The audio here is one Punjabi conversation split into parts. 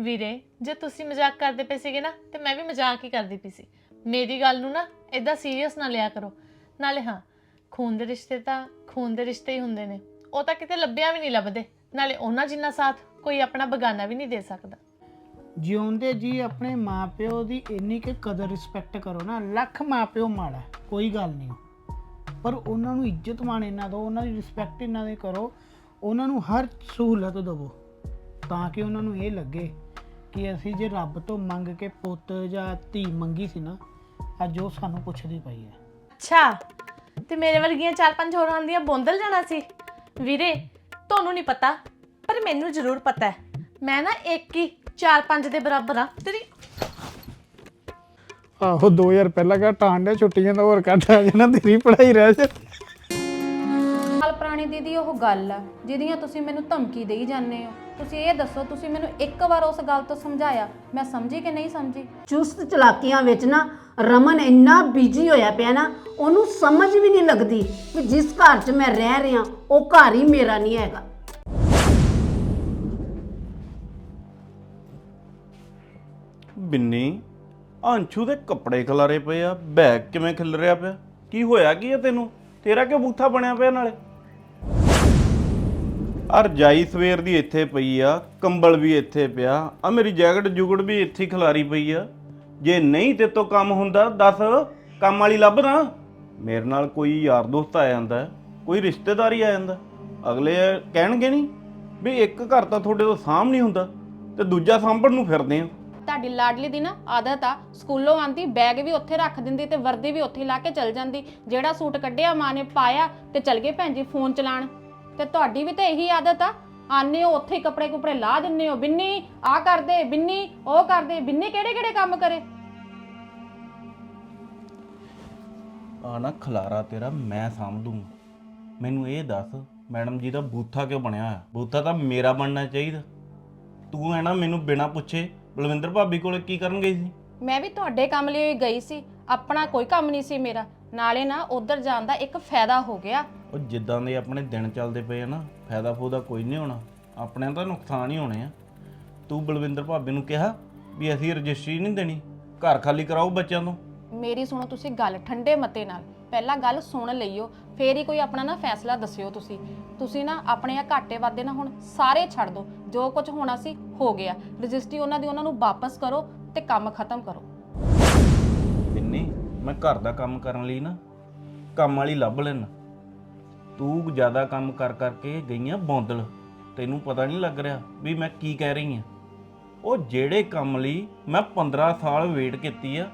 ਵੀਰੇ, ਜੇ ਤੁਸੀਂ ਮਜ਼ਾਕ ਕਰਦੇ ਪਏ ਸੀਗੇ ਨਾ, ਤੇ ਮੈਂ ਵੀ ਮਜ਼ਾਕ ਹੀ ਕਰਦੀ ਪਈ ਸੀ। ਮੇਰੀ ਗੱਲ ਨੂੰ ਨਾ ਇਦਾਂ ਸੀਰੀਅਸ ਨਾ ਲਿਆ ਕਰੋ। ਨਾਲੇ ਹਾਂ, ਖੂਨ ਦੇ ਰਿਸ਼ਤੇ ਤਾਂ ਖੂਨ ਦੇ ਰਿਸ਼ਤੇ ਹੀ ਹੁੰਦੇ ਨੇ। ਉਹ ਤਾਂ ਕਿਤੇ ਲੱਭਿਆ ਵੀ ਨਹੀਂ ਲੱਭਦੇ। ਨਾਲੇ ਉਹਨਾਂ ਜਿੰਨਾ ਸਾਥ ਕੋਈ ਆਪਣਾ ਬਗਾਨਾ ਵੀ ਨਹੀਂ ਦੇ ਸਕਦਾ। ਜਿਉਂਦੇ ਜੀ ਆਪਣੇ ਮਾਪਿਓ ਦੀ ਇੰਨੀ ਕਿ ਕਦਰ ਰਿਸਪੈਕਟ ਕਰੋ ਨਾ, ਲੱਖ ਮਾਪਿਓ ਮਾੜਾ ਕੋਈ ਗੱਲ ਨਹੀਂ। ਪਰ ਉਹਨਾਂ ਨੂੰ ਇੱਜ਼ਤ ਮਾਣ ਇਹਨਾਂ ਦਿਓ, ਉਹਨਾਂ ਦੀ ਰਿਸਪੈਕਟ ਇਹਨਾਂ ਦੇ ਕਰੋ, ਉਹਨਾਂ ਨੂੰ ਹਰ ਸਹੂਲਤ ਦਿਵੋ, ਤਾਂ ਕਿ ਉਹਨਾਂ ਨੂੰ ਇਹ ਲੱਗੇ ਕਿ ਅਸੀਂ ਜੇ ਰੱਬ ਤੋਂ ਮੰਗ ਕੇ ਪੁੱਤ ਜਾਂ ਧੀ ਮੰਗੀ ਸੀ ਨਾ ਅੱਜ ਉਹ ਸਾਨੂੰ ਪੁੱਛਦੀ ਪਈ ਹੈ। ਅੱਛਾ ਤੇ ਮੇਰੇ ਵਰਗੀਆਂ ਚਾਰ ਪੰਜ ਹੋਰਾਂ ਦੀਆਂ ਬੋਂਦਲ ਜਾਣਾ ਸੀ? ਵੀਰੇ ਤੁਹਾਨੂੰ ਨਹੀਂ ਪਤਾ ਪਰ ਮੈਨੂੰ ਜ਼ਰੂਰ ਪਤਾ ਹੈ। ਮੈਂ ਨਾ ਇੱਕ ਹੀ ਚਾਰ ਪੰਜ ਦੇ ਬਰਾਬਰ ਆ ਤੇਰੀ ਆਹੋ 2000 ਪਹਿਲਾਂ ਕਾ ਟਾਂਡੇ ਛੁੱਟੀਆਂ ਦਾ ਹੋਰ ਕੱਢ ਆ ਜਾਣਾ ਤੇਰੀ ਪੜ੍ਹਾਈ ਰਹਿ ਜਾ। ਸਾਲ ਪੁਰਾਣੀ ਦੀਦੀ ਉਹ ਗੱਲ ਆ ਜਿਹਦੀਆਂ ਤੁਸੀਂ ਮੈਨੂੰ ਧਮਕੀ ਦੇਈ ਜਾਂਦੇ ਹੋ। ਤੁਸੀਂ ਇਹ ਦੱਸੋ ਤੁਸੀਂ ਮੈਨੂੰ ਇੱਕ ਵਾਰ ਉਸ ਗੱਲ ਤੋਂ ਸਮਝਾਇਆ? ਮੈਂ ਸਮਝੀ ਕਿ ਨਹੀਂ ਸਮਝੀ? ਚੁਸਤ ਚਲਾਕੀਆਂ ਵਿੱਚ ਨਾ ਰਮਨ ਇੰਨਾ ਬਿਜ਼ੀ ਹੋਇਆ ਪਿਆ ਨਾ ਉਹਨੂੰ ਸਮਝ ਵੀ ਨਹੀਂ ਲੱਗਦੀ ਕਿ ਜਿਸ ਘਰ 'ਚ ਮੈਂ ਰਹਿ ਰਿਹਾ ਉਹ ਘਰ ਹੀ ਮੇਰਾ ਨਹੀਂ ਹੈਗਾ। ਬਿੰਨੀ ਅੰਸ਼ੂ ਦੇ ਕੱਪੜੇ ਖਲਾਰੇ ਪਏ ਆ ਬੈਗ ਕਿਵੇਂ ਖਿਲ ਰਿਹਾ ਪਿਆ? ਕੀ ਹੋਇਆ ਕੀ ਆ ਤੈਨੂੰ? ਤੇਰਾ ਕਿਉਂ ਬੂਥਾ ਬਣਿਆ ਪਿਆ ਨਾਲੇ? ਆ ਰਜਾਈ ਸਵੇਰ ਦੀ ਇੱਥੇ ਪਈ ਆ, ਕੰਬਲ ਵੀ ਇੱਥੇ ਪਿਆ, ਆ ਮੇਰੀ ਜੈਕਟ ਜੁਗੜ ਵੀ ਇੱਥੇ ਹੀ ਪਈ ਆ। ਜੇ ਨਹੀਂ ਤੇ ਤੋਂ ਕੰਮ ਹੁੰਦਾ, ਦੱਸ ਕੰਮ ਵਾਲੀ ਲੱਭ ਨਾ ਮੇਰੇ ਨਾਲ ਕੋਈ ਯਾਰ ਦੋਸਤ ਆ ਜਾਂਦਾ, ਕੋਈ ਰਿਸ਼ਤੇਦਾਰੀ ਆ ਜਾਂਦਾ। ਅਗਲੇ ਕਹਿਣਗੇ ਨਹੀਂ ਵੀ ਇੱਕ ਘਰ ਤਾਂ ਤੁਹਾਡੇ ਤੋਂ ਸਾਂਭ ਨਹੀਂ ਹੁੰਦਾ ਤੇ ਦੂਜਾ ਸਾਂਭਣ ਨੂੰ ਫਿਰਦੇ ਆ। ਤੁਹਾਡੀ ਲਾਡਲੀ ਦੀ ਨਾ ਆਦਤ ਆ, ਸਕੂਲੋਂ ਆਂਦੀ, ਬੈਗ ਵੀ ਉੱਥੇ ਰੱਖ ਦਿੰਦੀ ਤੇ ਵਰਦੀ ਵੀ ਉੱਥੇ ਲਾ ਕੇ ਚਲ ਜਾਂਦੀ। ਜਿਹੜਾ ਸੂਟ ਕੱਢਿਆ ਮਾਂ ਨੇ ਪਾਇਆ ਤੇ ਚਲ ਗਏ ਭੈਣ ਜੀ ਫੋਨ ਚਲਾਣ ਤੇ ਤੁਹਾਡੀ ਵੀ ਤਾਂ ਇਹੀ ਆਦਤ ਆ। ਆਨੇ ਹੋ ਉੱਥੇ ਹੀ ਕੱਪੜੇ ਕੁਪੜੇ ਲਾ ਦਿੰਨੇ ਹੋ। ਬਿੰਨੀ ਆ ਕਰਦੇ ਬਿੰਨੀ ਉਹ ਕਰਦੇ। ਬਿੰਨੀ ਕਿਹੜੇ ਕਿਹੜੇ ਕੰਮ ਕਰੇ? ਆ ਨਾ ਖਲਾਰਾ ਤੇਰਾ ਮੈਂ ਸਾਂਭ ਦੂੰਗਾ ਮੈਨੂੰ ਇਹ ਦੱਸ ਮੈਡਮ ਜੀ ਦਾ ਬੂਥਾ ਕਿਉਂ ਬਣਿਆ ਹੋਇਆ? ਬੂਥਾ ਤਾਂ ਮੇਰਾ ਬਣਨਾ ਚਾਹੀਦਾ। ਤੂੰ ਹੈ ਨਾ ਮੈਨੂੰ ਬਿਨਾਂ ਪੁੱਛੇ ਬਲਵਿੰਦਰ ਭਾਬੀ ਕੋਲੇ ਕੀ ਕਰਨ ਗਈ ਸੀ? ਮੈਂ ਵੀ ਤੁਹਾਡੇ ਕੰਮ ਲਈ ਗਈ ਸੀ। ਆਪਣਾ ਕੋਈ ਕੰਮ ਨਹੀਂ ਸੀ ਮੇਰਾ। ਨਾਲੇ ਨਾ ਉਧਰ ਜਾਣ ਦਾ ਇੱਕ ਫਾਇਦਾ ਹੋ ਗਿਆ। ਉਹ ਜਿੱਦਾਂ ਦੇ ਆਪਣੇ ਦਿਨ ਚੱਲਦੇ ਪਏ ਆ ਨਾ ਫਾਇਦਾ ਫੂਦਾ ਕੋਈ ਨਹੀਂ ਹੋਣਾ। ਆਪਣੇ ਤਾਂ ਨੁਕਸਾਨ ਹੀ ਹੋਣੇ ਆ। ਤੂੰ ਬਲਵਿੰਦਰ ਭਾਬੀ ਨੂੰ ਕਿਹਾ ਵੀ ਅਸੀਂ ਰਜਿਸਟਰੀ ਨਹੀਂ ਦੇਣੀ ਘਰ ਖਾਲੀ ਕਰਾਓ ਬੱਚਿਆਂ ਤੋਂ? ਮੇਰੀ ਸੁਣੋ ਤੁਸੀਂ ਗੱਲ ਠੰਡੇ ਮਤੇ ਨਾਲ। ਪਹਿਲਾਂ ਗੱਲ ਸੁਣ ਲਈਓ ਫੇਰ ਹੀ ਕੋਈ ਆਪਣਾ ਨਾ ਫੈਸਲਾ ਦੱਸਿਓ ਤੁਸੀਂ। ਤੁਸੀਂ ਨਾ ਆਪਣੇ ਆ ਘਾਟੇ ਵਾਦੇ ਨਾ ਹੁਣ ਸਾਰੇ ਛੱਡ ਦਿਓ ਜੋ ਕੁਝ ਹੋਣਾ ਸੀ ਹੋ ਗਿਆ। ਰਜਿਸਟਰੀ ਉਹਨਾਂ ਦੀ ਉਹਨਾਂ ਨੂੰ ਵਾਪਸ ਕਰੋ ਤੇ ਕੰਮ ਖਤਮ ਕਰੋ। ਬਿੰਨੀ ਮੈਂ ਘਰ ਦਾ ਕੰਮ ਕਰਨ ਲਈ ਨਾ ਕੰਮ ਵਾਲੀ ਲੱਭ ਲੈਣਾ ਤੂੰ ਜ਼ਿਆਦਾ ਕੰਮ ਕਰ ਕਰਕੇ ਗਈਆਂ ਬੌਂਦਲ। ਤੈਨੂੰ ਪਤਾ ਨਹੀਂ ਲੱਗ ਰਿਹਾ ਵੀ ਮੈਂ ਕੀ ਕਹਿ ਰਹੀ ਹਾਂ। ਉਹ ਜਿਹੜੇ ਕੰਮ ਲਈ ਮੈਂ 15 ਸਾਲ ਵੇਟ ਕੀਤੀ ਆ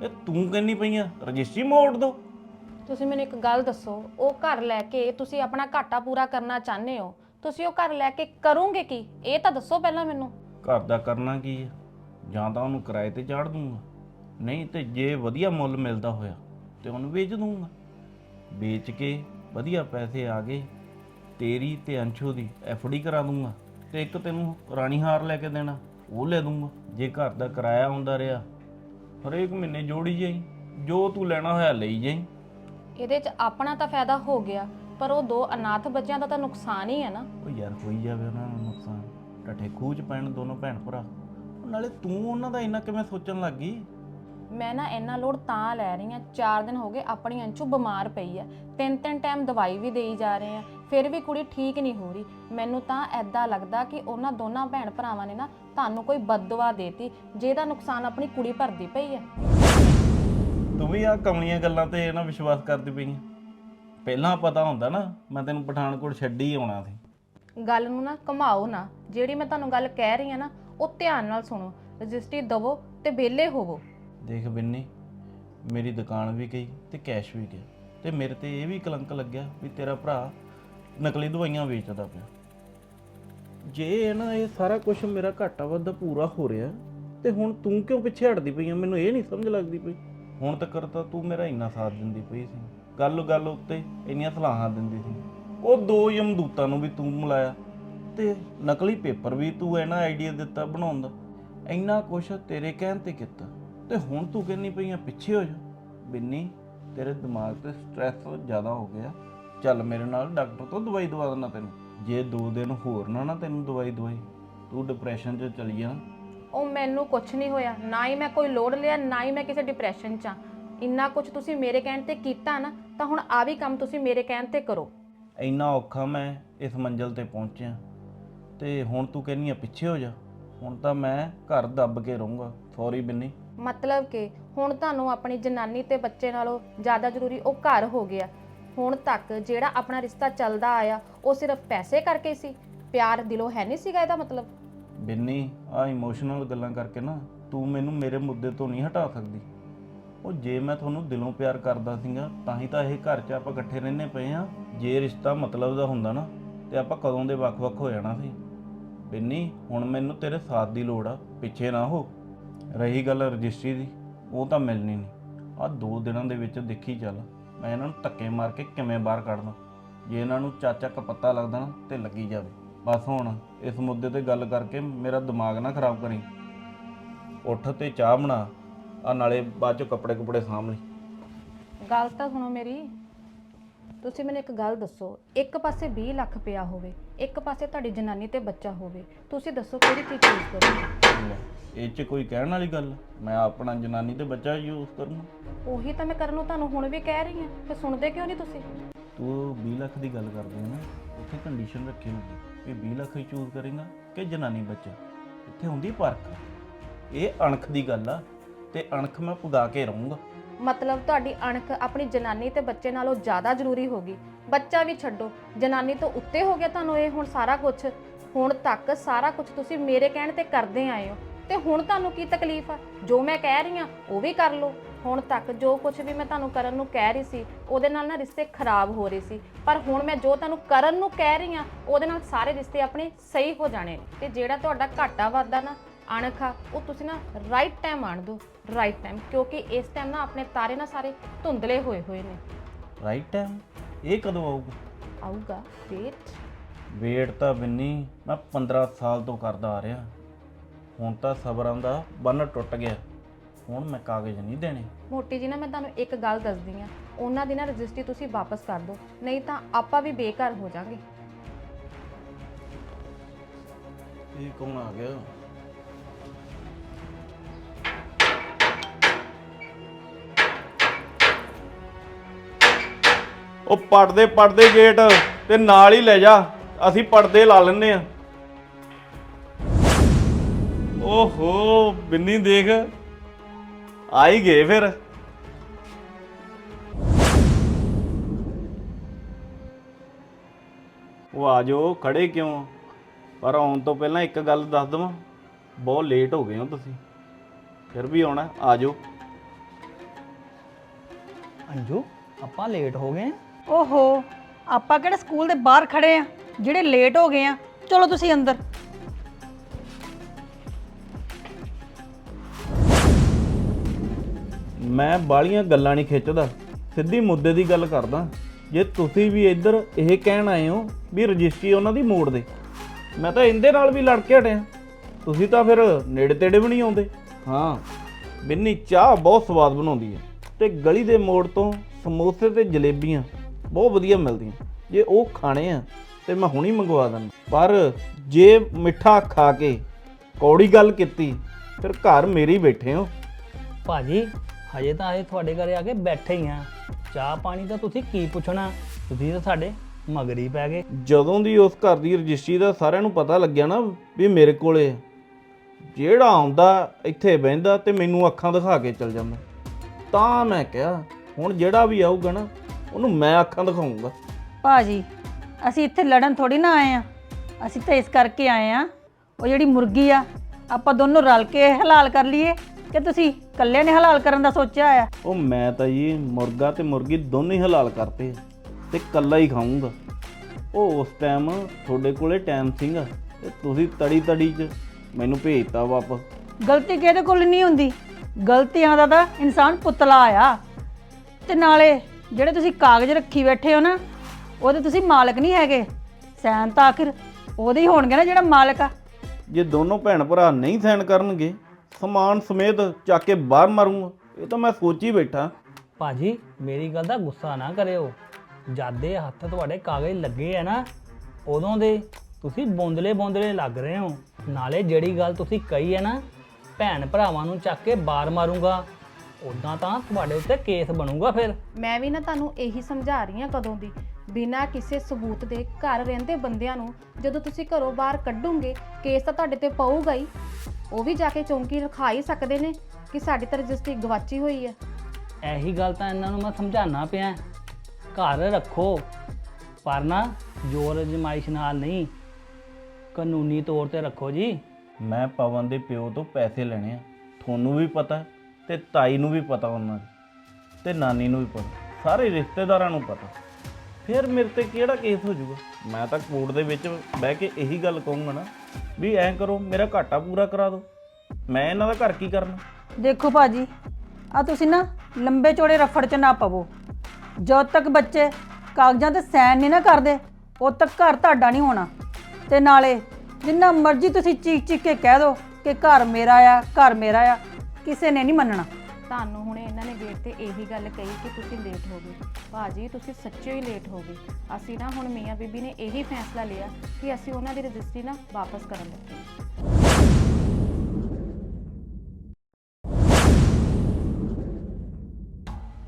ਤੇ ਤੂੰ ਕਹਿੰਦੀ ਪਈ ਆ ਰਜਿਸਟਰੀ ਮੋੜ ਦੋ। ਤੁਸੀਂ ਮੈਨੂੰ ਇੱਕ ਗੱਲ ਦੱਸੋ ਉਹ ਘਰ ਲੈ ਕੇ ਤੁਸੀਂ ਆਪਣਾ ਘਾਟਾ ਪੂਰਾ ਕਰਨਾ ਚਾਹੁੰਦੇ ਹੋ? ਤੁਸੀਂ ਉਹ ਘਰ ਲੈ ਕੇ ਕਰੋਗੇ ਕੀ? ਇਹ ਤਾਂ ਦੱਸੋ ਪਹਿਲਾਂ ਮੈਨੂੰ। ਘਰ ਦਾ ਕਰਨਾ ਕੀ ਆ? ਜਾਂ ਤਾਂ ਉਹਨੂੰ ਕਿਰਾਏ ਤੇ ਚਾੜ ਦੂੰਗਾ। ਨਹੀਂ ਤੇ ਜੇ ਵਧੀਆ ਮੁੱਲ ਮਿਲਦਾ ਹੋਇਆ ਤੇ ਉਹਨੂੰ ਵੇਚ ਦੂੰਗਾ। ਵੇਚ ਕੇ ਵਧੀਆ ਪੈਸੇ ਆ ਗਏ ਤੇਰੀ ਤੇ ਅੰਸ਼ੂ ਦੀ ਐਫਡੀ ਕਰਾ ਦੂੰਗਾ ਤੇ ਇੱਕ ਤੈਨੂੰ ਰਾਣੀ ਹਾਰ ਲੈ ਕੇ ਦੇਣਾ ਉਹ ਲੈ ਦੂੰਗਾ ਜੇ ਘਰ ਦਾ ਕਿਰਾਇਆ ਹੁੰਦਾ ਰਿਹਾ। ਹਰੇਕ ਮਹੀਨੇ ਜੋੜੀ ਜਾਈ ਜੋ ਤੂੰ ਲੈਣਾ ਹੋਇਆ ਲਈ ਜਾਈ। ਇਹਦੇ 'ਚ ਆਪਣਾ ਤਾਂ ਫਾਇਦਾ ਹੋ ਗਿਆ ਪਰ ਉਹ ਦੋ ਅਨਾਥ ਬੱਚਿਆਂ ਦਾ ਤਾਂ ਨੁਕਸਾਨ ਹੀ ਹੈ ਨਾ। ਉਹ ਯਾਰ ਹੋਈ ਜਾਵੇ ਉਹਨਾਂ ਨੂੰ ਨੁਕਸਾਨ ਟੱਠੇ ਖੂਚ ਪੈਣ ਦੋਨੋਂ ਭੈਣ ਭਰਾ ਨਾਲੇ ਤੂੰ ਉਹਨਾਂ ਦਾ ਇੰਨਾ ਕਿਵੇਂ ਸੋਚਣ ਲੱਗ ਗਈ? ਮੈਂ ਨਾ ਇੰਨਾ ਲੋਡ ਤਾਂ ਲੈ ਰਹੀ ਆ 4 ਦਿਨ ਹੋ ਗਏ ਆਪਣੀ ਅੰਚੂ ਬਿਮਾਰ ਪਈ ਆ। ਤਿੰਨ ਤਿੰਨ ਟਾਈਮ ਦਵਾਈ ਵੀ ਦੇਈ ਜਾ ਰਹੇ ਆ। ਫਿਰ ਵੀ ਕੁੜੀ ਠੀਕ ਨਹੀਂ ਹੋ ਰਹੀ। ਮੈਨੂੰ ਤਾਂ ਐਦਾਂ ਲੱਗਦਾ ਕਿ ਉਹਨਾਂ ਦੋਨਾਂ ਭੈਣ ਭਰਾਵਾਂ ਨੇ ਨਾ ਤੁਹਾਨੂੰ ਕੋਈ ਬਦਦੁਆ ਦੇਤੀ ਜਿਹਦਾ ਨੁਕਸਾਨ ਆਪਣੀ ਕੁੜੀ ਭਰਦੀ ਪਈ ਆ। ਤੂੰ ਵੀ ਆ ਕਮਲੀਆਂ ਗੱਲਾਂ ਤੇ ਨਾ ਵਿਸ਼ਵਾਸ ਕਰਦੀ ਪਈ ਆਂ। ਪਹਿਲਾਂ ਪਤਾ ਹੁੰਦਾ ਨਾ ਮੈਂ ਤੈਨੂੰ ਪਠਾਨਕੋਟ ਛੱਡੀ ਆਉਣਾ ਸੀ। ਗੱਲ ਨੂੰ ਨਾ ਘਮਾਓ ਨਾ। ਜਿਹੜੀ ਮੈਂ ਤੁਹਾਨੂੰ ਗੱਲ ਕਹਿ ਰਹੀ ਆ ਨਾ ਉਹ ਧਿਆਨ ਨਾਲ ਸੁਣੋ। ਰਜਿਸਟਰੀ ਦਵੋ ਤੇ ਵਿਹਲੇ ਹੋਵੋ। ਦੇਖ ਬਿੰਨੀ, ਮੇਰੀ ਦੁਕਾਨ ਵੀ ਗਈ ਤੇ ਕੈਸ਼ ਵੀ ਗਿਆ। ਤੇ ਮੇਰੇ ਤੇ ਇਹ ਵੀ ਕਲੰਕ ਲੱਗਿਆ ਵੀ ਤੇਰਾ ਭਰਾ ਨਕਲੀ ਦਵਾਈਆਂ ਵੇਚਦਾ ਪਿਆ। ਜੇ ਇਹ ਨਾ ਇਹ ਸਾਰਾ ਕੁਝ ਮੇਰਾ ਘਾਟਾ ਵਾਧਾ ਪੂਰਾ ਹੋ ਰਿਹਾ, ਤੇ ਹੁਣ ਤੂੰ ਕਿਉਂ ਪਿੱਛੇ ਹਟਦੀ ਪਈ ਆ? ਮੈਨੂੰ ਇਹ ਨਹੀਂ ਸਮਝ ਲੱਗਦੀ ਪਈ। ਹੁਣ ਤੱਕ ਤਾਂ ਤੂੰ ਮੇਰਾ ਇੰਨਾ ਸਾਥ ਦਿੰਦੀ ਪਈ ਸੀ। ਗੱਲ ਗੱਲ ਉੱਤੇ ਇੰਨੀਆਂ ਸਲਾਹਾਂ ਦਿੰਦੀ ਸੀ। ਉਹ ਦੋ ਯਮਦੂਤਾਂ ਨੂੰ ਵੀ ਤੂੰ ਮਿਲਾਇਆ ਤੇ ਨਕਲੀ ਪੇਪਰ ਵੀ ਤੂੰ ਇਹਨਾਂ ਆਈਡੀਆ ਦਿੱਤਾ ਬਣਾਉਣ ਦਾ। ਇੰਨਾ ਕੁਛ ਤੇਰੇ ਕਹਿਣ ਤੇ ਕੀਤਾ। ਤੇ ਹੁਣ ਤੂੰ ਕਹਿੰਨੀ ਪਈਆਂ ਪਿੱਛੇ ਹੋ ਜਾ। ਬਿੰਨੀ ਤੇਰੇ ਦਿਮਾਗ ਤੇ ਸਟ੍ਰੈਸ ਜ਼ਿਆਦਾ ਹੋ ਗਿਆ। ਚੱਲ ਮੇਰੇ ਨਾਲ ਡਾਕਟਰ ਤੋਂ ਦਵਾਈ ਦਵਾ ਦੇਣਾ ਤੈਨੂੰ। ਜੇ ਦੋ ਦਿਨ ਹੋਰ ਨਾ ਨਾ ਤੈਨੂੰ ਦਵਾਈ ਦਵਾਈ। ਤੂੰ ਡਿਪਰੈਸ਼ਨ 'ਚ ਚਲੀ ਜਾ ਉਹ ਮੈਨੂੰ ਕੁਝ ਨਹੀਂ ਹੋਇਆ। ਨਾ ਹੀ ਮੈਂ ਕੋਈ ਲੋਡ ਲਿਆ ਨਾ ਹੀ ਮੈਂ ਕਿਸੇ ਡਿਪਰੈਸ਼ਨ 'ਚ ਆ। ਇੰਨਾ ਕੁਝ ਤੁਸੀਂ ਮੇਰੇ ਕਹਿਣ ਤੇ ਕੀਤਾ ਨਾ ਤਾਂ ਹੁਣ ਆ ਵੀ ਕੰਮ ਤੁਸੀਂ ਮੇਰੇ ਕਹਿਣ ਤੇ ਕਰੋ। ਇੰਨਾ ਔਖਾ ਮੈਂ ਇਸ ਮੰਜ਼ਲ ਤੇ ਪਹੁੰਚਿਆ। ਤੇ ਹੁਣ ਤੂੰ ਕਹਿੰਦੀ ਆ ਪਿੱਛੇ ਹੋ ਜਾ। ਹੁਣ ਤਾਂ ਮੈਂ ਘਰ ਦੱਬ ਕੇ ਰਹੂੰਗਾ। ਸੌਰੀ ਬਿੰਨੀ। ਮਤਲਬ ਕਿ ਹੁਣ ਤੁਹਾਨੂੰ ਆਪਣੀ ਜਨਾਨੀ ਤੇ ਬੱਚੇ ਨਾਲੋਂ ਜ਼ਿਆਦਾ ਜ਼ਰੂਰੀ ਉਹ ਘਰ ਹੋ ਗਿਆ। ਹੁਣ ਤੱਕ ਜਿਹੜਾ ਆਪਣਾ ਰਿਸ਼ਤਾ ਚੱਲਦਾ ਆਇਆ, ਉਹ ਸਿਰਫ ਪੈਸੇ ਕਰਕੇ ਹੀ ਸੀ। ਪਿਆਰ ਦਿਲੋਂ ਹੈ ਨਹੀਂ ਸੀਗਾ ਇਹਦਾ ਮਤਲਬ। ਬਿੰਨੀ ਆ ਇਮੋਸ਼ਨਲ ਗੱਲਾਂ ਕਰਕੇ ਨਾ ਤੂੰ ਮੈਨੂੰ ਮੇਰੇ ਮੁੱਦੇ ਤੋਂ ਨਹੀਂ ਹਟਾ ਸਕਦੀ। ਉਹ ਜੇ ਮੈਂ ਤੁਹਾਨੂੰ ਦਿਲੋਂ ਪਿਆਰ ਕਰਦਾ ਸੀਗਾ, ਤਾਂ ਹੀ ਤਾਂ ਇਹ ਘਰ 'ਚ ਆਪਾਂ ਇਕੱਠੇ ਰਹਿੰਦੇ ਪਏ ਆ ਜੇ ਰਿਸ਼ਤਾ ਮਤਲਬ ਦਾ ਹੁੰਦਾ ਨਾ, ਤੇ ਆਪਾਂ ਕਦੋਂ ਦੇ ਵੱਖ-ਵੱਖ ਹੋ ਜਾਣਾ ਸੀ। ਬਿੰਨੀ, ਹੁਣ ਮੈਨੂੰ ਤੇਰੇ ਸਾਥ ਦੀ ਲੋੜ ਆ, ਪਿੱਛੇ ਨਾ ਹੋ। ਰਹੀ ਗੱਲ ਰਜਿਸਟਰੀ ਦੀ, ਉਹ ਤਾਂ ਮਿਲਣੀ ਨਹੀਂ। ਆ ਦੋ ਦਿਨਾਂ ਦੇ ਵਿੱਚ ਦੇਖੀ ਚੱਲ, ਮੈਂ ਇਹਨਾਂ ਨੂੰ ਧੱਕੇ ਮਾਰ ਕੇ ਕਿਵੇਂ ਬਾਹਰ ਕੱਢਦਾ ਜੇ ਇਹਨਾਂ ਨੂੰ ਚਾਚਾ ਕਪੱਤਾ ਲੱਗਦਾ ਨਾ, ਤੇ ਲੱਗੀ ਜਾਵੇ। ਬਸ ਹੁਣ ਇਸ ਮੁੱਦੇ ਤੇ ਗੱਲ ਕਰਕੇ ਮੇਰਾ ਦਿਮਾਗ ਨਾ ਖਰਾਬ ਕਰੀ। ਉੱਠ ਤੇ ਚਾਹ ਬਣਾ, ਆ ਨਾਲੇ ਬਾਅਦ ਚ ਕੱਪੜੇ ਕੁਪੜੇ ਸਾਂਭ ਲਈ। ਗੱਲ ਤਾਂ ਸੁਣੋ ਮੇਰੀ ਤੁਸੀਂ ਮੈਨੂੰ ਇੱਕ ਗੱਲ ਦੱਸੋ ਇੱਕ ਪਾਸੇ 20 ਲੱਖ ਪਿਆ ਹੋਵੇ ਇੱਕ ਪਾਸੇ ਤੁਹਾਡੀ ਜਨਾਨੀ ਤੇ ਬੱਚਾ ਹੋਵੇ ਤੁਸੀਂ ਦੱਸੋ ਕਿਹੜੀ ਚੀਜ਼ ਚੂਜ਼ ਕਰੋਗੇ? ਲੈ, ਇਹ ਚ ਕੋਈ ਕਹਿਣ ਵਾਲੀ ਗੱਲ ਮੈਂ ਆਪਣਾ ਜਨਾਨੀ ਤੇ ਬੱਚਾ ਯੂਜ਼ ਕਰਨਾ। ਉਹੀ ਤਾਂ ਮੈਂ ਕਰਨ ਨੂੰ ਤੁਹਾਨੂੰ ਹੁਣ ਵੀ ਕਹਿ ਰਹੀ ਹਾਂ ਫਿਰ ਸੁਣਦੇ ਕਿਉਂ ਨਹੀਂ ਤੁਸੀਂ? ਤੂੰ 20 ਲੱਖ ਦੀ ਗੱਲ ਕਰਦੀ ਹੈ ਨਾ ਉੱਥੇ ਕੰਡੀਸ਼ਨ ਰੱਖੀ ਹੋਊਗੀ ਵੀ 20 ਲੱਖ ਹੀ ਚੂਜ਼ ਕਰੇਗਾ ਕਿ ਜਨਾਨੀ ਬੱਚਾ। ਇੱਥੇ ਹੁੰਦੀ ਪਰਖ। ਇਹ ਅਣਖ ਦੀ ਗੱਲ ਆ ਤੇ ਅਣਖ ਮੈਂ ਪੁਗਾ ਕੇ ਰਹੂੰਗਾ। ਮਤਲਬ ਤੁਹਾਡੀ ਅਣਖ ਆਪਣੀ ਜਨਾਨੀ ਤੇ ਬੱਚੇ ਨਾਲੋਂ ਜ਼ਿਆਦਾ ਜ਼ਰੂਰੀ ਹੋ ਗਈ। ਬੱਚਾ ਵੀ ਛੱਡੋ। ਜਨਾਨੀ ਤੋਂ ਉੱਤੇ ਹੋ ਗਿਆ ਤੁਹਾਨੂੰ ਇਹ ਹੁਣ ਸਾਰਾ ਕੁਝ ਹੁਣ ਤੱਕ ਸਾਰਾ ਕੁਝ ਤੁਸੀਂ ਮੇਰੇ ਕਹਿਣ ਤੇ ਕਰਦੇ ਆਏ ਹੋ। ਤੇ ਹੁਣ ਤੁਹਾਨੂੰ ਕੀ ਤਕਲੀਫ ਆ? ਜੋ ਮੈਂ ਕਹਿ ਰਹੀ ਆ ਉਹ ਵੀ ਕਰ ਲਓ। ਹੁਣ ਤੱਕ ਜੋ ਕੁਝ ਵੀ ਮੈਂ ਤੁਹਾਨੂੰ ਕਰਨ ਨੂੰ ਕਹਿ ਰਹੀ ਸੀ, ਉਹਦੇ ਨਾਲ ਨਾ ਰਿਸ਼ਤੇ ਖਰਾਬ ਹੋ ਰਹੇ ਸੀ। ਪਰ ਹੁਣ ਮੈਂ ਜੋ ਤੁਹਾਨੂੰ ਕਰਨ ਨੂੰ ਕਹਿ ਰਹੀ ਆ ਉਹਦੇ ਨਾਲ ਸਾਰੇ ਰਿਸ਼ਤੇ ਆਪਣੇ ਸਹੀ ਹੋ ਜਾਣੇ ਨੇ। ਤੇ ਜਿਹੜਾ ਤੁਹਾਡਾ ਘਾਟਾ ਵਾਧਾ ਨਾ ਅਣਖ ਆ ਉਹ ਤੁਸੀਂ ਨਾ ਰਾਈਟ ਟਾਈਮ ਆਣ ਦਿਓ ਰਾਈਟ ਟਾਈਮ ਕਿਉਂਕਿ ਇਸ ਟਾਈਮ ਨਾ ਆਪਣੇ ਤਾਰੇ ਨਾ ਸਾਰੇ ਧੁੰਦਲੇ ਹੋਏ ਹੋਏ ਨੇ। ਰਾਈਟ ਟਾਈਮ ਇਹ ਕਦੋਂ ਆਊਗਾ? ਆਊਗਾ ਵੇਟ ਵੇਟ ਤਾਂ ਬਿੰਨੀ ਮੈਂ 15 ਸਾਲ ਤੋਂ ਕਰਦਾ ਆ ਰਿਹਾ। ਹੁਣ ਤਾਂ ਸਬਰਾਂ ਦਾ ਬੰਨ ਟੁੱਟ ਗਿਆ। ਹੁਣ ਮੈਂ ਕਾਗਜ਼ ਨਹੀਂ ਦੇਣੇ। ਮੋਟੀ ਜੀ ਨਾ ਮੈਂ ਤੁਹਾਨੂੰ ਇੱਕ ਗੱਲ ਦੱਸਦੀ ਆ। ਉਹਨਾਂ ਦੀ ਨਾ ਰਜਿਸਟਰੀ ਤੁਸੀਂ ਵਾਪਸ ਕਰ ਦਿਓ। ਨਹੀਂ ਤਾਂ ਆਪਾਂ ਵੀ ਬੇਘਰ ਹੋ ਜਾਾਂਗੇ। ਇਹ ਕੌਣ ਆ ਗਿਆ? ਉਹ ਪੜਦੇ ਪੜਦੇ ਗੇਟ ਤੇ ਨਾਲ ਹੀ ਲੈ ਜਾ। ਅਸੀਂ ਪੜਦੇ ਲਾ ਲੈਨੇ ਆ ਓਹੋ, ਬਿੰਨੀ ਦੇਖ। ਆ ਹੀ ਗਏ ਫਿਰ। ਉਹ ਆ ਜਾਓ, ਖੜੇ ਕਿਉਂ? ਪਰ ਆਉਣ ਤੋਂ ਪਹਿਲਾਂ ਇੱਕ ਗੱਲ ਦੱਸ ਦਵਾਂ। ਬਹੁਤ ਲੇਟ ਹੋ ਗਏ ਹੋ ਤੁਸੀਂ। ਫਿਰ ਵੀ ਆਉਣਾ, ਆ ਜਾਓ। ਅੰਜੂ, ਆਪਾਂ ਲੇਟ ਹੋ ਗਏ ਆਂ। ਓਹੋ ਆਪਾਂ ਕਿਹੜੇ ਸਕੂਲ ਦੇ ਬਾਹਰ ਖੜੇ ਆ? ਜਿਹੜੇ ਲੇਟ ਹੋ ਗਏ ਆ। ਚਲੋ ਤੁਸੀਂ ਅੰਦਰ। ਮੈਂ ਬਾਲੀਆਂ ਗੱਲਾਂ ਨਹੀਂ ਖਿੱਚਦਾ। ਸਿੱਧੀ ਮੁੱਦੇ ਦੀ ਗੱਲ ਕਰਦਾ। ਜੇ ਤੁਸੀਂ ਵੀ ਇੱਧਰ ਇਹ ਕਹਿਣ ਆਏ ਹੋ ਵੀ ਰਜਿਸਟਰੀ ਉਹਨਾਂ ਦੀ ਮੋੜ ਦੇ ਮੈਂ ਤਾਂ ਇਹਦੇ ਨਾਲ ਵੀ ਲੜ ਕੇ ਹਟਿਆ। ਤੁਸੀਂ ਤਾਂ ਫਿਰ ਨੇੜੇ ਤੇੜੇ ਵੀ ਨਹੀਂ ਆਉਂਦੇ। ਹਾਂ। ਬਿੰਨੀ ਚਾਹ ਬਹੁਤ ਸਵਾਦ ਬਣਾਉਂਦੀ ਹੈ ਤੇ ਗਲੀ ਦੇ ਮੋੜ ਤੋਂ ਸਮੋਸੇ ਤੇ ਜਲੇਬੀਆਂ। ਬਹੁਤ ਵਧੀਆ ਮਿਲਦੀਆਂ। ਜੇ ਉਹ ਖਾਣੇ ਆ ਤੇ ਮੈਂ ਹੁਣੀ ਮੰਗਵਾ ਦਾਂ ਪਰ ਜੇ ਮਿੱਠਾ ਖਾ ਕੇ ਕੌੜੀ ਗੱਲ ਕੀਤੀ ਫਿਰ ਘਰ ਮੇਰੇ ਹੀ ਬੈਠੇ ਹੋ। ਭਾਜੀ ਹਜੇ ਤਾਂ ਇਹ ਤੁਹਾਡੇ ਘਰੇ ਆ ਕੇ ਬੈਠੇ ਹੀ ਆ। ਚਾਹ ਪਾਣੀ ਤਾਂ ਤੁਸੀਂ ਕੀ ਪੁੱਛਣਾ? ਤੁਸੀਂ ਤਾਂ ਸਾਡੇ ਮਗਰੀ ਪੈ ਗਏ। ਜਦੋਂ ਦੀ ਉਸ ਘਰ ਦੀ ਰਜਿਸਟਰੀ ਦਾ ਸਾਰਿਆਂ ਨੂੰ ਪਤਾ ਲੱਗਿਆ ਨਾ ਵੀ ਮੇਰੇ ਕੋਲੇ ਆ, ਜਿਹੜਾ ਆਉਂਦਾ ਇੱਥੇ ਬਹਿੰਦਾ ਤੇ ਮੈਨੂੰ ਅੱਖਾਂ ਦਿਖਾ ਕੇ ਚਲ ਜਾਂਦਾ। ਤਾਂ ਮੈਂ ਕਿਹਾ ਹੁਣ ਜਿਹੜਾ ਵੀ ਆਊਗਾ ਨਾ ਉਹਨੂੰ ਮੈਂ ਅੱਖਾਂ ਦਿਖਾਉਂਗਾ। ਭਾਜੀ ਅਸੀਂ ਇੱਥੇ ਲੜਨ ਥੋੜੀ ਨਾ ਆਏ ਆ ਅਸੀਂ ਤਾਂ ਇਸ ਕਰਕੇ ਆਏ ਆ ਉਹ ਜਿਹੜੀ ਮੁਰਗੀ ਆ ਆਪਾਂ ਦੋਨੋਂ ਰਲ ਕੇ ਹਲਾਲ ਕਰ ਲਈਏ ਕਿ ਤੁਸੀਂ ਇਕੱਲੇ ਨੇ ਹਲਾਲ ਕਰਨ ਦਾ ਸੋਚਿਆ ਆ? ਉਹ ਮੈਂ ਤਾਂ ਜੀ ਮੁਰਗਾ ਤੇ ਮੁਰਗੀ ਦੋਨੇ ਹੀ ਹਲਾਲ ਕਰਤੇ ਆ ਤੇ ਕੱਲਾ ਹੀ ਖਾਊਂਗਾ। ਉਹ ਉਸ ਟਾਈਮ ਤੁਹਾਡੇ ਕੋਲੇ ਟਾਈਮ ਸੀਗਾ ਤੇ ਤੁਸੀਂ ਤੜੀ ਤੜੀ 'ਚ ਮੈਨੂੰ ਭੇਜਤਾ ਵਾਪਸ। ਗਲਤੀ ਕਿਹਦੇ ਕੋਲ ਨਹੀਂ ਹੁੰਦੀ? ਗਲਤੀਆਂ ਦਾ ਤਾਂ ਇਨਸਾਨ ਪੁਤਲਾ ਆ। ਤੇ ਨਾਲੇ ਜਿਹੜੇ ਤੁਸੀਂ ਕਾਗਜ਼ ਰੱਖੀ ਬੈਠੇ ਹੋ ਨਾ ਉਹਦੇ ਤੁਸੀਂ ਮਾਲਕ ਨਹੀਂ ਹੈਗੇ। ਸੈਨ ਤਾਂ ਆਖਿਰ ਉਹਦੇ ਹੀ ਹੋਣਗੇ ਨਾ ਜਿਹੜਾ ਮਾਲਕ ਆ। ਜੇ ਦੋਨੋਂ ਭੈਣ ਭਰਾ ਨਹੀਂ ਸਾਈਨ ਕਰਨਗੇ ਸਮਾਨ ਸਮੇਤ ਚੱਕ ਕੇ ਬਾਹਰ ਮਾਰੂੰਗਾ। ਇਹ ਤਾਂ ਮੈਂ ਸੋਚ ਬੈਠਾ। ਭਾਜੀ ਮੇਰੀ ਗੱਲ ਦਾ ਗੁੱਸਾ ਨਾ ਕਰਿਓ। ਜਦ ਦੇ ਹੱਥ ਤੁਹਾਡੇ ਕਾਗਜ਼ ਲੱਗੇ ਆ ਨਾ ਉਦੋਂ ਦੇ ਤੁਸੀਂ ਬੋਂਦਲੇ ਬੋਂਦਲੇ ਲੱਗ ਰਹੇ ਹੋ। ਨਾਲੇ ਜਿਹੜੀ ਗੱਲ ਤੁਸੀਂ ਕਹੀ ਹੈ ਨਾ ਭੈਣ ਭਰਾਵਾਂ ਨੂੰ ਚੱਕ ਕੇ ਬਾਰ ਮਾਰੂੰਗਾ। ਉਦਾਂ ਤਾਂ ਤੁਹਾਡੇ ਉੱਤੇ ਕੇਸ ਬਣੂਗਾ ਫਿਰ। ਮੈਂ ਵੀ ਨਾ ਤੁਹਾਨੂੰ ਇਹੀ ਸਮਝਾ ਰਹੀ ਹਾਂ ਕਦੋਂ ਦੀ। ਬਿਨਾਂ ਕਿਸੇ ਸਬੂਤ ਦੇ ਘਰ ਰਹਿੰਦੇ ਬੰਦਿਆਂ ਨੂੰ ਜਦੋਂ ਤੁਸੀਂ ਘਰੋਂ ਬਾਹਰ ਕੱਢੋਗੇ ਕੇਸ ਤਾਂ ਤੁਹਾਡੇ ਤੇ ਪਊਗਾ ਹੀ। ਉਹ ਵੀ ਜਾ ਕੇ ਚੌਂਕੀ ਰਖਾ ਹੀ ਸਕਦੇ ਨੇ ਕਿ ਸਾਡੀ ਤਾਂ ਰਜਿਸਟਰੀ ਗਵਾਚੀ ਹੋਈ ਹੈ। ਇਹੀ ਗੱਲ ਤਾਂ ਇਹਨਾਂ ਨੂੰ ਮੈਂ ਸਮਝਾਉਣਾ ਪਿਆ। ਘਰ ਰੱਖੋ ਪਰ ਨਾ ਜ਼ੋਰ ਅਜਮਾਇਸ਼ ਨਾਲ ਨਹੀਂ। ਕਾਨੂੰਨੀ ਤੌਰ ਤੇ ਰੱਖੋ ਜੀ। ਮੈਂ ਪਵਨ ਦੇ ਪਿਓ ਤੋਂ ਪੈਸੇ ਲੈਣੇ ਆ। ਤੁਹਾਨੂੰ ਵੀ ਪਤਾ ਤੇ ਤਾਈ ਨੂੰ ਵੀ ਪਤਾ ਉਹਨਾਂ ਦੀ, ਤੇ ਨਾਨੀ ਨੂੰ ਵੀ ਪਤਾ, ਸਾਰੇ ਰਿਸ਼ਤੇਦਾਰਾਂ ਨੂੰ ਪਤਾ। ਫਿਰ ਮੇਰੇ ਤੇ ਕਿਹੜਾ ਕੇਸ ਹੋ ਜਾਊਗਾ? ਮੈਂ ਤਾਂ ਕੋਰਟ ਦੇ ਵਿੱਚ ਬਹਿ ਕੇ ਇਹੀ ਗੱਲ ਕਹੂੰਗਾ ਨਾ, ਵੀ ਐਂ ਕਰੋ, ਮੇਰਾ ਘਾਟਾ ਪੂਰਾ ਕਰਾ ਦਿਓ। ਮੈਂ ਇਹਨਾਂ ਦਾ ਘਰ ਕੀ ਕਰਨਾ? ਦੇਖੋ ਭਾਜੀ ਆ ਤੁਸੀਂ ਨਾ ਲੰਬੇ ਚੌੜੇ ਰਫੜ ਚ ਨਾ ਪਵੋ। ਜਦ ਤੱਕ ਬੱਚੇ ਕਾਗਜ਼ਾਂ ਤੇ ਸਾਈਨ ਨਹੀਂ ਨਾ ਕਰਦੇ, ਉਦ ਤੱਕ ਘਰ ਤੁਹਾਡਾ ਨਹੀਂ ਹੋਣਾ। ਤੇ ਨਾਲੇ ਜਿੰਨਾ ਮਰਜ਼ੀ ਤੁਸੀਂ ਚੀਕ ਚੀਕ ਕੇ ਕਹਿ ਦਿਓ ਕਿ ਘਰ ਮੇਰਾ ਆ, ਘਰ ਮੇਰਾ ਆ ਕਿਸੇ ਨੇ ਨਹੀਂ ਮੰਨਣਾ। ਤੁਹਾਨੂੰ ਹੁਣ ਇਹਨਾਂ ਨੇ ਗੇਟ ਤੇ ਇਹੀ ਗੱਲ ਕਹੀ ਕਿ ਤੁਸੀਂ ਲੇਟ ਹੋ ਗਏ। ਭਾਜੀ ਤੁਸੀਂ ਸੱਚੇ ਹੀ ਲੇਟ ਹੋ ਗਏ। ਅਸੀਂ ਨਾ ਹੁਣ ਮੀਆਂ ਬੀਬੀ ਨੇ ਇਹੀ ਫੈਸਲਾ ਲਿਆ ਕਿ ਅਸੀਂ ਉਹਨਾਂ ਦੀ ਰਜਿਸਟਰੀ ਨਾ ਵਾਪਸ ਕਰਨ ਲੱਗੇ ਹਾਂ।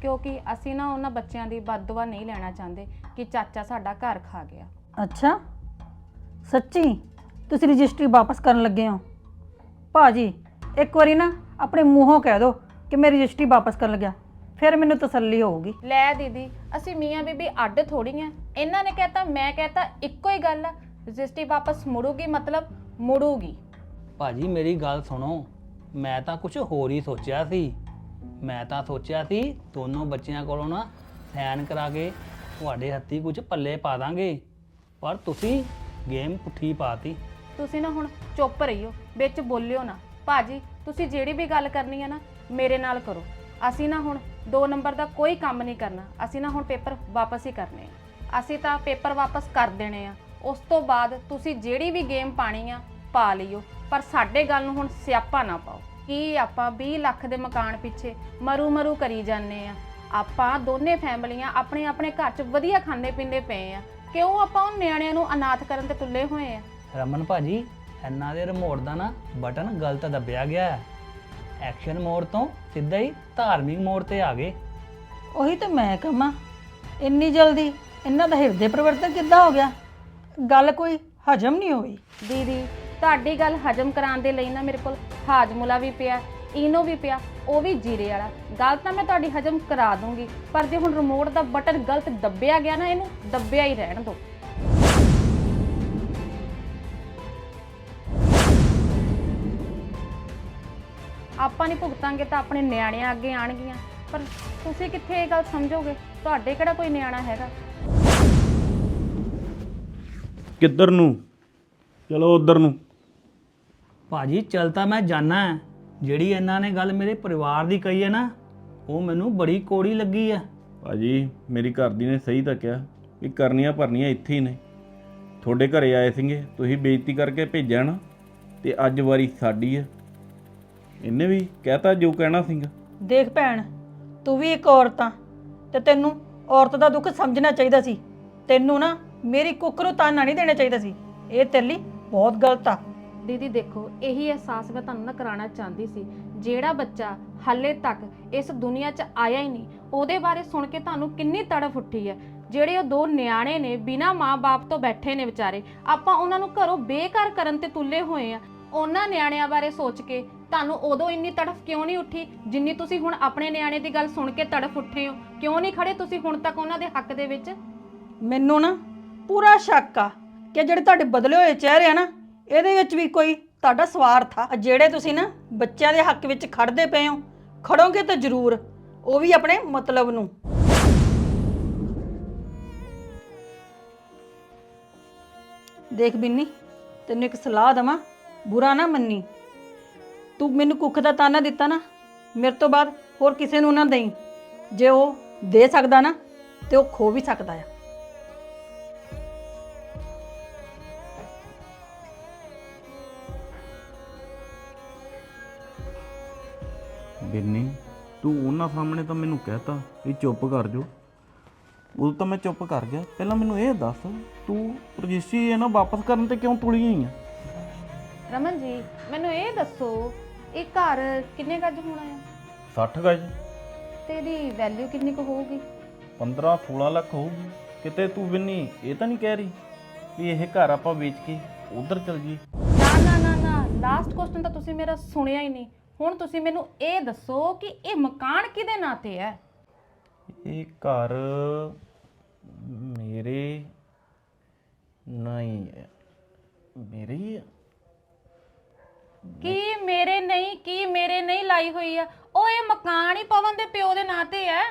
ਕਿਉਂਕਿ ਅਸੀਂ ਨਾ ਉਹਨਾਂ ਬੱਚਿਆਂ ਦੀ ਬਦਦੁਆ ਨਹੀਂ ਲੈਣਾ ਚਾਹੁੰਦੇ ਕਿ ਚਾਚਾ ਸਾਡਾ ਘਰ ਖਾ ਗਿਆ। ਅੱਛਾ। ਸੱਚੀ? ਤੁਸੀਂ ਰਜਿਸਟਰੀ ਵਾਪਸ ਕਰਨ ਲੱਗੇ ਹੋ? ਭਾਜੀ ਇੱਕ ਵਾਰੀ ਨਾ ਆਪਣੇ ਮੂੰਹੋਂ ਕਹਿ ਦਿਓ ਕਿ ਮੈਂ ਰਜਿਸਟਰੀ ਵਾਪਸ ਕਰਨ ਲੱਗਿਆ। ਫਿਰ ਮੈਨੂੰ ਤਸੱਲੀ ਹੋਊਗੀ। ਲੈ ਦੀਦੀ ਅਸੀਂ ਮੀਆਂ ਬੀਬੀ ਅੱਡ ਥੋੜੀਆਂ ਇਹਨਾਂ ਨੇ ਕਹਿਤਾ ਮੈਂ ਕਹਿਤਾ ਇੱਕੋ ਹੀ ਗੱਲ ਆ। ਰਜਿਸਟਰੀ ਵਾਪਸ ਮੁੜੂਗੀ ਮਤਲਬ ਮੁੜੂਗੀ। ਭਾਜੀ ਮੇਰੀ ਗੱਲ ਸੁਣੋ। ਮੈਂ ਤਾਂ ਕੁਝ ਹੋਰ ਹੀ ਸੋਚਿਆ ਸੀ। ਮੈਂ ਤਾਂ ਸੋਚਿਆ ਸੀ ਦੋਨੋਂ ਬੱਚਿਆਂ ਕੋਲੋਂ ਨਾ ਸਾਈਨ ਕਰਾ ਕੇ ਤੁਹਾਡੇ ਹੱਥੀ ਕੁਝ ਪੱਲੇ ਪਾ ਦਾਂਗੇ। ਪਰ ਤੁਸੀਂ ਗੇਮ ਪੁੱਠੀ ਪਾਤੀ। ਤੁਸੀਂ ਨਾ ਹੁਣ ਚੁੱਪ ਰਹੀਓ ਵਿੱਚ ਬੋਲਿਓ ਨਾ। ਭਾਜੀ, ਤੁਸੀਂ ਜਿਹੜੀ ਵੀ ਗੱਲ ਕਰਨੀ ਹੈ ਨਾ, ਮੇਰੇ ਨਾਲ ਕਰੋ। ਅਸੀਂ ਨਾ ਹੁਣ 2 ਨੰਬਰ ਦਾ ਕੋਈ ਕੰਮ ਨਹੀਂ ਕਰਨਾ। ਅਸੀਂ ਨਾ ਹੁਣ ਪੇਪਰ ਵਾਪਸ ਹੀ ਕਰਨੇ ਆ। ਅਸੀਂ ਤਾਂ ਪੇਪਰ ਵਾਪਸ ਕਰ ਦੇਣੇ ਆ। ਉਸ ਤੋਂ ਬਾਅਦ ਤੁਸੀਂ ਜਿਹੜੀ ਵੀ ਗੇਮ ਪਾਣੀ ਆ, ਪਾ ਲਿਓ। ਪਰ ਸਾਡੇ ਗੱਲ ਨੂੰ ਹੁਣ ਸਿਆਪਾ ਨਾ ਪਾਓ। ਕੀ ਆਪਾਂ 20 ਲੱਖ ਦੇ ਮਕਾਨ ਪਿੱਛੇ ਮਰੂ ਮਰੂ ਕਰੀ ਜਾਂਦੇ ਆ? ਆਪਾਂ ਦੋਨੇ ਫੈਮਲੀਆਂ ਆਪਣੇ ਆਪਣੇ ਘਰ 'ਚ ਵਧੀਆ ਖਾਂਦੇ ਪੀਂਦੇ ਪਏ ਆ। ਕਿਉਂ ਆਪਾਂ ਉਹ ਨਿਆਣਿਆਂ ਨੂੰ ਅਨਾਥ ਕਰਨ ਤੇ ਤੁੱਲੇ ਹੋਏ ਆ? ਰਮਨ ਭਾਜੀ ਇਹਨਾਂ ਦੇ ਰਿਮੋਟ ਦਾ ਨਾ ਬਟਨ ਗਲਤ ਦੱਬਿਆ ਗਿਆ ਹੈ। ਐਕਸ਼ਨ ਮੋਡ ਤੋਂ ਸਿੱਧਾ ਹੀ ਧਾਰਮਿਕ ਮੋਡ ਤੇ ਆ ਗਏ। ਉਹੀ ਤਾਂ ਮੈਂ ਕਹਾਂ ਇੰਨੀ ਜਲਦੀ ਇਹਨਾਂ ਦਾ ਹਿਰਦੇ ਪਰਿਵਰਤਨ ਕਿੱਦਾਂ ਹੋ ਗਿਆ? ਗੱਲ ਕੋਈ ਹਜਮ ਨਹੀਂ ਹੋਈ। ਦੀਦੀ ਤੁਹਾਡੀ ਗੱਲ ਹਜਮ ਕਰਾਉਣ ਦੇ ਲਈ ਨਾ ਮੇਰੇ ਕੋਲ ਹਾਜਮੁਲਾ ਵੀ ਪਿਆ ਇਨੋ ਵੀ ਪਿਆ ਉਹ ਵੀ ਜੀਰੇ ਵਾਲਾ। ਗੱਲ ਤਾਂ ਮੈਂ ਤੁਹਾਡੀ ਹਜਮ ਕਰਾ ਦੂੰਗੀ ਪਰ ਜੇ ਹੁਣ ਰਿਮੋਟ ਦਾ ਬਟਨ ਗਲਤ ਦੱਬਿਆ ਗਿਆ ਨਾ ਇਹਨੂੰ ਦੱਬਿਆ ਹੀ ਰਹਿਣ ਦਿਓ। ਆਪਾਂ ਨਹੀਂ ਭੁਗਤਾਂਗੇ ਤਾਂ ਆਪਣੇ ਨਿਆਣਿਆਂ ਅੱਗੇ ਆਣਗੀਆਂ। ਪਰ ਤੁਸੀਂ ਕਿੱਥੇ ਇਹ ਗੱਲ ਸਮਝੋਗੇ? ਤੁਹਾਡੇ ਕਿਹੜਾ ਕੋਈ ਨਿਆਣਾ ਹੈਗਾ? ਕਿੱਧਰ ਨੂੰ? ਚਲੋ ਉਧਰ ਨੂੰ। ਭਾਜੀ ਚੱਲ ਤਾਂ ਮੈਂ ਜਾਣਾ ਹੈ। ਜਿਹੜੀ ਇਹਨਾਂ ਨੇ ਗੱਲ ਮੇਰੇ ਪਰਿਵਾਰ ਦੀ ਕਹੀ ਹੈ ਨਾ ਉਹ ਮੈਨੂੰ ਬੜੀ ਕੋੜੀ ਲੱਗੀ ਹੈ। ਭਾਜੀ ਮੇਰੀ ਘਰ ਦੀ ਨੇ ਸਹੀ ਤਾਂ ਕਿਹਾ ਵੀ ਕਰਨੀਆਂ ਭਰਨੀਆਂ ਇੱਥੇ ਹੀ ਨੇ। ਤੁਹਾਡੇ ਘਰੇ ਆਏ ਸੀਗੇ ਤੁਸੀਂ ਬੇਇੱਜ਼ਤੀ ਕਰਕੇ ਭੇਜਿਆ ਨਾ ਤੇ ਅੱਜ ਵਾਰੀ ਸਾਡੀ ਹੈ। ਇਹਨੇ ਵੀ ਕਹਿਤਾ ਜੋ ਕਹਿਣਾ ਸੀਗਾ। ਦੇਖ ਭੈਣ ਤੂੰ ਵੀ ਇੱਕ ਔਰਤ ਆ ਤੇ ਤੈਨੂੰ ਔਰਤ ਦਾ ਦੁੱਖ ਸਮਝਣਾ ਚਾਹੀਦਾ ਸੀ। ਤੈਨੂੰ ਨਾ ਮੇਰੀ ਕੁੱਕ ਨੂੰ ਤਾਨਾ ਨਹੀਂ ਦੇਣਾ ਚਾਹੀਦਾ ਸੀ। ਇਹ ਤੇਰੇ ਲਈ ਬਹੁਤ ਗਲਤ ਆ। ਦੀਦੀ ਦੇਖੋ ਇਹੀ ਅਹਿਸਾਸ ਮੈਂ ਤੁਹਾਨੂੰ ਨਾ ਕਰਾਉਣਾ ਚਾਹੁੰਦੀ ਸੀ। ਜਿਹੜਾ ਬੱਚਾ ਹਾਲੇ ਤੱਕ ਇਸ ਦੁਨੀਆ 'ਚ ਆਇਆ ਹੀ ਨਹੀਂ ਉਹਦੇ ਬਾਰੇ ਸੁਣ ਕੇ ਤੁਹਾਨੂੰ ਕਿੰਨੀ ਤੜਫ ਉੱਠੀ ਹੈ। ਜਿਹੜੇ ਉਹ ਦੋ ਨਿਆਣੇ ਨੇ ਬਿਨਾ ਮਾਂ-ਬਾਪ ਤੋਂ ਬੈਠੇ ਨੇ ਵਿਚਾਰੇ ਆਪਾਂ ਉਹਨਾਂ ਨੂੰ ਘਰੋਂ ਬੇਘਰ ਕਰਨ ਤੇ ਤੁੱਲੇ ਹੋਏ ਆ। ਉਹਨਾਂ ਨਿਆਣਿਆਂ ਬਾਰੇ ਸੋਚ ਕੇ ਤੁਹਾਨੂੰ ਉਦੋਂ ਇੰਨੀ ਤੜਫ ਕਿਉਂ ਨਹੀਂ ਉੱਠੀ, ਜਿੰਨੀ ਤੁਸੀਂ ਹੁਣ ਆਪਣੇ ਨਿਆਣੇ ਦੀ ਗੱਲ ਸੁਣ ਕੇ ਤੜਫ ਉੱਠੇ ਹੋ? ਕਿਉਂ ਨਹੀਂ ਖੜੇ ਤੁਸੀਂ ਹੁਣ ਤੱਕ ਉਹਨਾਂ ਦੇ ਹੱਕ ਦੇ ਵਿੱਚ? ਮੈਨੂੰ ਨਾ ਪੂਰਾ ਸ਼ੱਕ ਆ ਕਿ ਜਿਹੜੇ ਤੁਹਾਡੇ ਬਦਲੇ ਹੋਏ ਚਿਹਰੇ ਆ ਨਾ, ਇਹਦੇ ਵਿੱਚ ਵੀ ਕੋਈ ਤੁਹਾਡਾ ਸਵਾਰਥ ਆ। ਜਿਹੜੇ ਤੁਸੀਂ ਨਾ ਬੱਚਿਆਂ ਦੇ ਹੱਕ ਵਿੱਚ ਖੜਦੇ ਪਏ ਹੋ, ਖੜੋਗੇ ਤਾਂ ਜ਼ਰੂਰ, ਉਹ ਵੀ ਆਪਣੇ ਮਤਲਬ ਨੂੰ। ਦੇਖ ਬਿੰਨੀ, ਤੈਨੂੰ ਇੱਕ ਸਲਾਹ ਦਵਾਂ ਬੁਰਾ ਨਾ ਮੰਨੀ। ਤੂੰ ਮੈਨੂੰ ਕੁੱਖ ਦਾ ਤਾਨਾ ਦਿੱਤਾ ਨਾ, ਮੇਰੇ ਤੋਂ ਬਾਅਦ ਹੋਰ ਕਿਸੇ ਨੂੰ ਨਾ ਦੇਈ। ਜੇ ਉਹ ਦੇ ਸਕਦਾ ਨਾ, ਤੇ ਉਹ ਖੋ ਵੀ ਸਕਦਾ ਆ। ਬਿੰਨੀ, ਤੂੰ ਉਹਨਾਂ ਸਾਹਮਣੇ ਤਾਂ ਮੈਨੂੰ ਕਹਿਤਾ ਵੀ ਚੁੱਪ ਕਰ ਜੋ ਉਦੋਂ ਤਾਂ ਮੈਂ ਚੁੱਪ ਕਰ ਗਿਆ। ਪਹਿਲਾਂ ਮੈਨੂੰ ਇਹ ਦੱਸ, ਤੂੰ ਰਜਿਸਟਰੀ ਇਹ ਵਾਪਸ ਕਰਨ ਤੇ ਕਿਉਂ ਤੁਲੀ ਹੋਈ ਆ? ਰਮਨ ਜੀ ਮੈਨੂੰ ਇਹ ਦੱਸੋ ਇਹ ਘਰ ਕਿੰਨੇ ਗੱਜ ਹੋਣਾ ਆ? 60 ਗਜ ਤੇ ਇਹਦੀ ਵੈਲਿਊ ਕਿੰਨੀ ਕੁ ਹੋਊਗੀ? 15 16 ਲੱਖ ਹੋਊਗੀ। ਕਿਤੇ ਤੂੰ ਬਿੰਨੀ ਇਹ ਤਾਂ ਨਹੀਂ ਕਹਿ ਰਹੀ ਵੀ ਇਹ ਘਰ ਆਪਾਂ ਵੇਚ ਕੇ ਉਧਰ ਚਲ ਜੀ ਨਾ ਨਾ ਨਾ ਨਾ ਲਾਸਟ ਕੁਐਸਚਨ ਤਾਂ ਤੁਸੀਂ ਮੇਰਾ ਸੁਣਿਆ ਹੀ ਨਹੀਂ। ਹੁਣ ਤੁਸੀਂ ਮੈਨੂੰ ਇਹ ਦੱਸੋ ਕਿ ਇਹ ਮਕਾਨ ਕਿਹਦੇ ਨਾਂ ਤੇ ਹੈ? ਇਹ ਘਰ ਮੇਰੇ ਨਹੀਂ ਮੇਰੇ ਹੀ ਹੈ ਕੀ ਮੇਰੇ ਨਹੀਂ, ਕੀ ਮੇਰੇ ਨਹੀਂ ਲਾਈ ਹੋਈ ਆ? ਉਹ ਇਹ ਮਕਾਨ ਹੀ ਪਵਨ ਦੇ ਪਿਓ ਦੇ ਨਾਂ ਤੇ ਹੈ